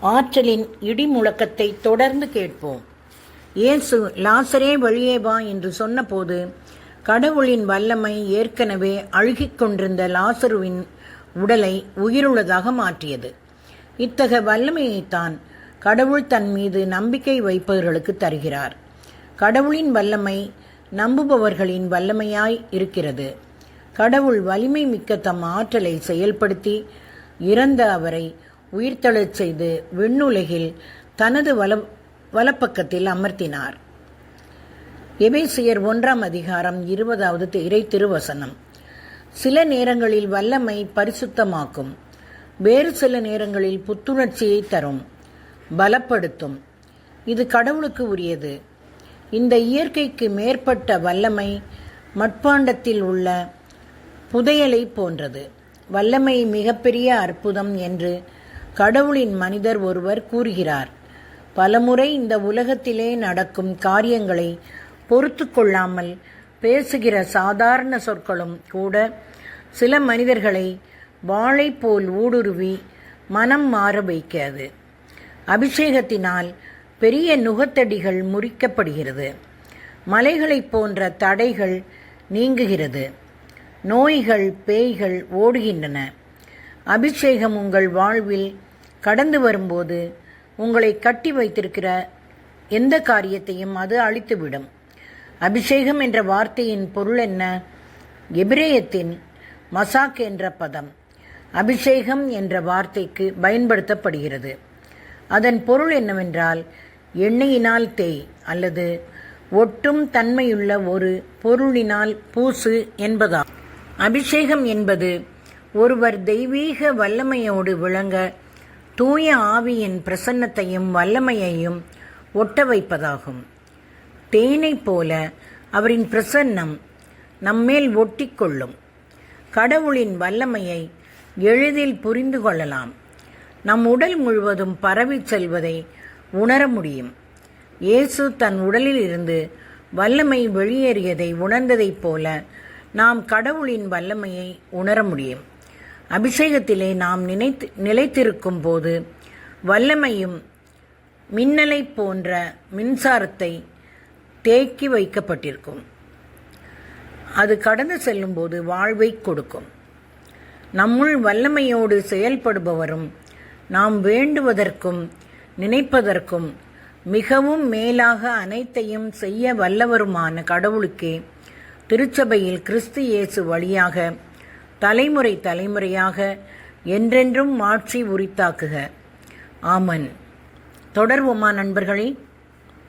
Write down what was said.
ஆற்றலின் இடி முழக்கத்தை தொடர்ந்து கேட்போம். இயேசு லாசரே வெளியே வா என்று சொன்னபோது கடவுளின் வல்லமை ஏற்கனவே அழுகிக் கொண்டிருந்த லாசருவின் உடலை உயிருள்ளதாக மாற்றியது. இத்தகைய வல்லமையைத்தான் கடவுள் தன் மீது நம்பிக்கை வைப்பவர்களுக்கு தருகிறார். கடவுளின் வல்லமை நம்புபவர்களின் வல்லமையாய் இருக்கிறது. கடவுள் வலிமை மிக்க தம் ஆற்றலை செயல்படுத்தி இறந்த அவரை உயிர்த்தெழச் செய்து விண்ணுலகில் தனது வல வலப்பக்கத்தில் அமர்த்தினார். எபேசியர் ஒன்றாம் அதிகாரம் இருபதாவது இறை திருவசனம். சில நேரங்களில் வல்லமை பரிசுத்தமாக்கும். வேறு சில நேரங்களில் புத்துணர்ச்சியை தரும். பலப்படுத்தும். இது கடவுளுக்கு உரியது. இந்த இயற்கைக்கு மேற்பட்ட வல்லமை மட்பாண்டத்தில் உள்ள புதையலை போன்றது. வல்லமை மிகப்பெரிய அற்புதம் என்று கடவுளின் மனிதர் ஒருவர் கூறுகிறார் பலமுறை இந்த உலகத்திலே நடக்கும் காரியங்களை பொறுத்து கொள்ளாமல் பேசுகிற சாதாரண சொற்களும் கூட சில மனிதர்களை வாளை போல் ஊடுருவி மனம் மாற வைக்காது. அபிஷேகத்தினால் பெரிய நுகத்தடிகள் முறிக்கப்படுகிறது. மலைகளைப் போன்ற தடைகள் நீங்குகிறது. நோய்கள் பேய்கள் ஓடுகின்றன. அபிஷேகம் உங்கள் வாழ்வில் கடந்து வரும்போது உங்களை கட்டி வைத்திருக்கிற எந்த காரியத்தையும் அது அழித்துவிடும். அபிஷேகம் என்ற வார்த்தையின் பொருள் என்ன? எபிரேயத்தின் மசாக் என்ற பதம். அபிஷேகம் என்ற வார்த்தைக்கு பயன்படுத்தப்படுகிறது. அதன் பொருள் என்னவென்றால் எண்ணெயினால் தேய் அல்லது ஒட்டும் தன்மையுள்ள ஒரு பொருளினால் பூசு என்பதாகும். அபிஷேகம் என்பது ஒருவர் தெய்வீக வல்லமையோடு விளங்க தூய ஆவியின் பிரசன்னத்தையும் வல்லமையையும் ஒட்ட வைப்பதாகும். தேனைப் போல அவரின் பிரசன்னம் நம்மேல் ஒட்டிக்கொள்ளும் கடவுளின் வல்லமையை எளிதில் புரிந்து கொள்ளலாம். நம் உடல் முழுவதும் பரவிச் செல்வதை உணர முடியும். இயேசு தன் உடலில் இருந்து வல்லமை வெளியேறியதை உணர்ந்ததைப் போல நாம் கடவுளின் வல்லமையை உணர முடியும். அபிஷேகத்திலே நாம் நினைத்து நிலைத்திருக்கும் போது வல்லமையும் மின்னலை போன்ற மின்சாரத்தை தேக்கி வைக்கப்பட்டிருக்கும். அது கடந்து செல்லும்போது வாழ்வை கொடுக்கும். நம்முள் வல்லமையோடு செயல்படுபவரும் நாம் வேண்டுவதற்கும் நினைப்பதற்கும் மிகவும் மேலாக அனைத்தையும் செய்ய வல்லவருமான கடவுளுக்கே திருச்சபையில் கிறிஸ்து இயேசு வழியாக தலைமுறை தலைமுறையாக என்றென்றும் மாற்றி உரித்தாக்குக. ஆமன். தொடர்வோமா நண்பர்களே?